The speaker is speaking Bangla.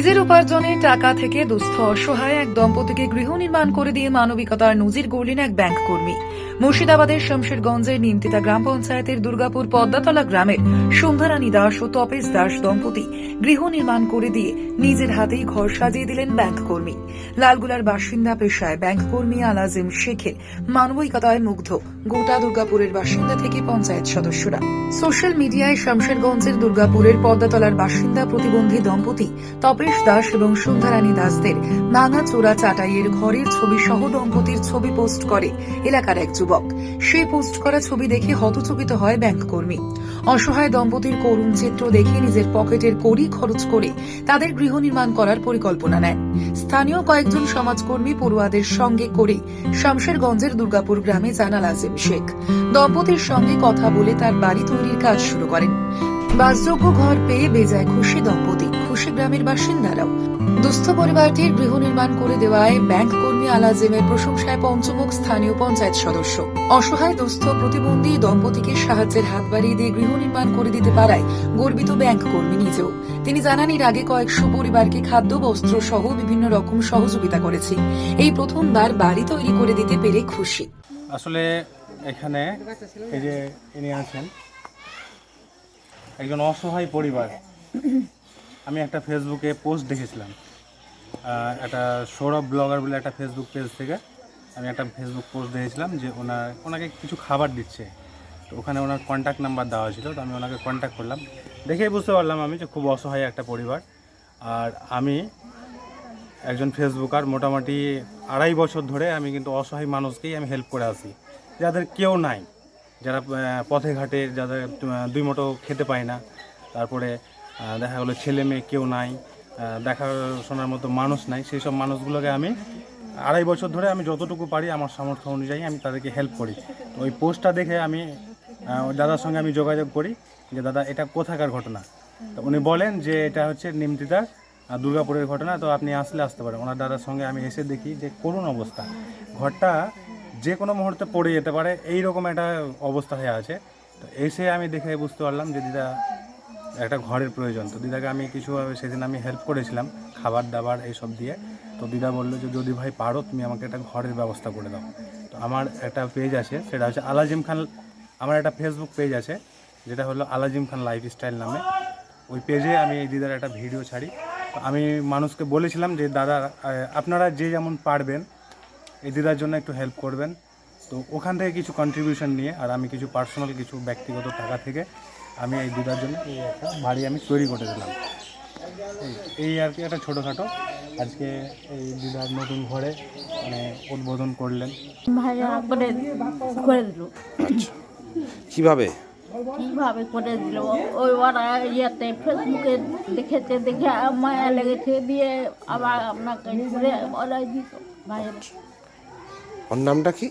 উপার্জনের টাকা থেকে দুস্থ, অসহায় এক দম্পতিকে গৃহ নির্মাণ করে দিয়ে মানবিকতার নজির গড়লেন এক ব্যাংক কর্মী। মুর্শিদাবাদের শমশেরগঞ্জের নিমতিতা গ্রাম পঞ্চায়েতের দুর্গাপুর পদ্মাতলা গ্রামের সন্ধ্যারানী দাস ও তপেশ দাস দম্পতি গৃহ নির্মাণ করে দিয়ে নিজের হাতেই ঘর সাজিয়ে দিলেন ব্যাংক কর্মী। লালগুলার বাসিন্দা পেশায় ব্যাংক কর্মী আলাজিম শেখের মানবিকতায় মুগ্ধ গোটা দুর্গাপুরের বাসিন্দা থেকে পঞ্চায়েত সদস্যরা। সোশ্যাল মিডিয়ায় শমশেরগঞ্জের দুর্গাপুরের পদ্মাতলার বাসিন্দা প্রতিবন্ধী দম্পতি তপেশ দাস এবং সন্ধ্যারানী দাসদের ভাঙা চোরা চাটাইয়ের ঘরের ছবি সহ দম্পতির ছবি পোস্ট করে এলাকার এক যুবক। সে পোস্ট করা ছবি দেখে হতচকিত হয় ব্যাংক কর্মী। অসহায় দম্পতির করুণ চিত্র দেখে নিজের পকেটের কড়ি খরচ করে তাদের গৃহ নির্মাণ করার পরিকল্পনা নেয়। স্থানীয় কয়েকজন সমাজকর্মী পড়ুয়াদের সঙ্গে করে শামশেরগঞ্জের দুর্গাপুর গ্রামে জানাল আজিম শেখ। দম্পতির সঙ্গে কথা বলে তার বাড়ি তৈরির কাজ শুরু করেন। বাসযোগ্য ঘর পেয়ে বেজায় খুশি দম্পতি। খুশি গ্রামের বাসিন্দারাও। দুস্থ পরিবারটির গৃহ নির্মাণ করে দেওয়ায় ব্যাংক কর্মী আলাজিমের প্রশংসায় পঞ্চমুখ স্থানীয় পঞ্চায়েত সদস্য। অসহায়, দুস্থ প্রতিবন্ধী দম্পতিকে সাহায্যের হাত বাড়িয়ে দিয়ে গৃহ নির্মাণ করে দিতে পারায় গর্বিত ব্যাংক কর্মী নিজেও। তিনি জানান, এর আগে কয়েকশো পরিবারকে খাদ্য, বস্ত্র সহ বিভিন্ন রকম সহযোগিতা করেছি। এই প্রথমবার বাড়ি তৈরি করে দিতে পেরে খুশি। আসলে এখানে এই যে ইনি আছেন, একজন অসহায় পরিবার। আমি একটা ফেসবুকে পোস্ট দেখেছিলাম। একটা সৌরভ ব্লগার বলে একটা ফেসবুক পেজ থেকে আমি একটা ফেসবুক পোস্ট দেখেছিলাম যে ওনার, ওনাকে কিছু খাবার দিচ্ছে। তো ওখানে ওনার কন্ট্যাক্ট নাম্বার দেওয়া ছিল, তো আমি ওনাকে কন্ট্যাক্ট করলাম। দেখেই বুঝতে পারলাম আমি যে খুব অসহায় একটা পরিবার। আর আমি একজন ফেসবুকার মোটামুটি আড়াই বছর ধরে আমি কিন্তু অসহায় মানুষকেই আমি হেল্প করে আসি। যাদের কেউ নাই, যারা পথে ঘাটে, যাদের দুই মুঠো খেতে পায় না, তারপরে দেখা গেলো ছেলে মেয়ে কেউ নাই দেখাশোনার মতো মানুষ নাই। সেই সব মানুষগুলোকে আমি আড়াই বছর ধরে আমি যতটুকু পারি আমার সামর্থ্য অনুযায়ী আমি তাদেরকে হেল্প করি। তো ওই পোস্টটা দেখে আমি দাদার সঙ্গে আমি যোগাযোগ করি যে, দাদা, এটা কোথাকার ঘটনা? তো উনি বলেন যে, এটা হচ্ছে নিমতিতার দুর্গাপুরের ঘটনা। তো আপনি আসলে আসতে পারেন। ওনার দাদার সঙ্গে আমি এসে দেখি যে, করুণ অবস্থা। ঘরটা যে কোনো মুহূর্তে পড়ে যেতে পারে এই রকম একটা অবস্থা হয়ে আছে। তো এসে আমি দেখে বুঝতে পারলাম যে, দিদা একটা ঘরের প্রয়োজন। তো দিদাকে আমি কিছু, সেদিন আমি হেল্প করেছিলাম খাবার দাবার এইসব দিয়ে। তো দিদা বলল যে, যদি ভাই পারো, তুমি আমাকে একটা ঘরের ব্যবস্থা করে দাও। তো আমার একটা পেজ আছে, সেটা হচ্ছে আলাজিম খান, আমার একটা ফেসবুক পেজ আছে, যেটা হলো আলাজিম খান লাইফস্টাইল নামে। ওই পেজে আমি এই দিদার একটা ভিডিও ছাড়ি। তো আমি মানুষকে বলেছিলাম যে, দাদা আপনারা যে যেমন পারবেন, এই দিদার জন্য একটু হেল্প করবেন। তো ওখান থেকে কিছু কন্ট্রিবিউশন নিয়ে, আর আমি কিছু পার্সোনাল কিছু ব্যক্তিগত টাকা থেকে আমি এই দিদার জন্য এই একটা বাড়ি আমি তৈরি করে দিলাম। এই- আর কি একটা ছোটোখাটো। আজকে এই দিদার নতুন ঘরে মানে উদ্বোধন করলেন। ভাইয়া করে করে দিল। কীভাবে? কীভাবে করে দিল? ওই ওরা ইয়েতে ফেসবুকে দেখেছে দেখে মায়া লেগেছে দিয়ে আবার আপনাকে ঘুরে ওরাই দিত ভাইয়ের ওর নামটা কি?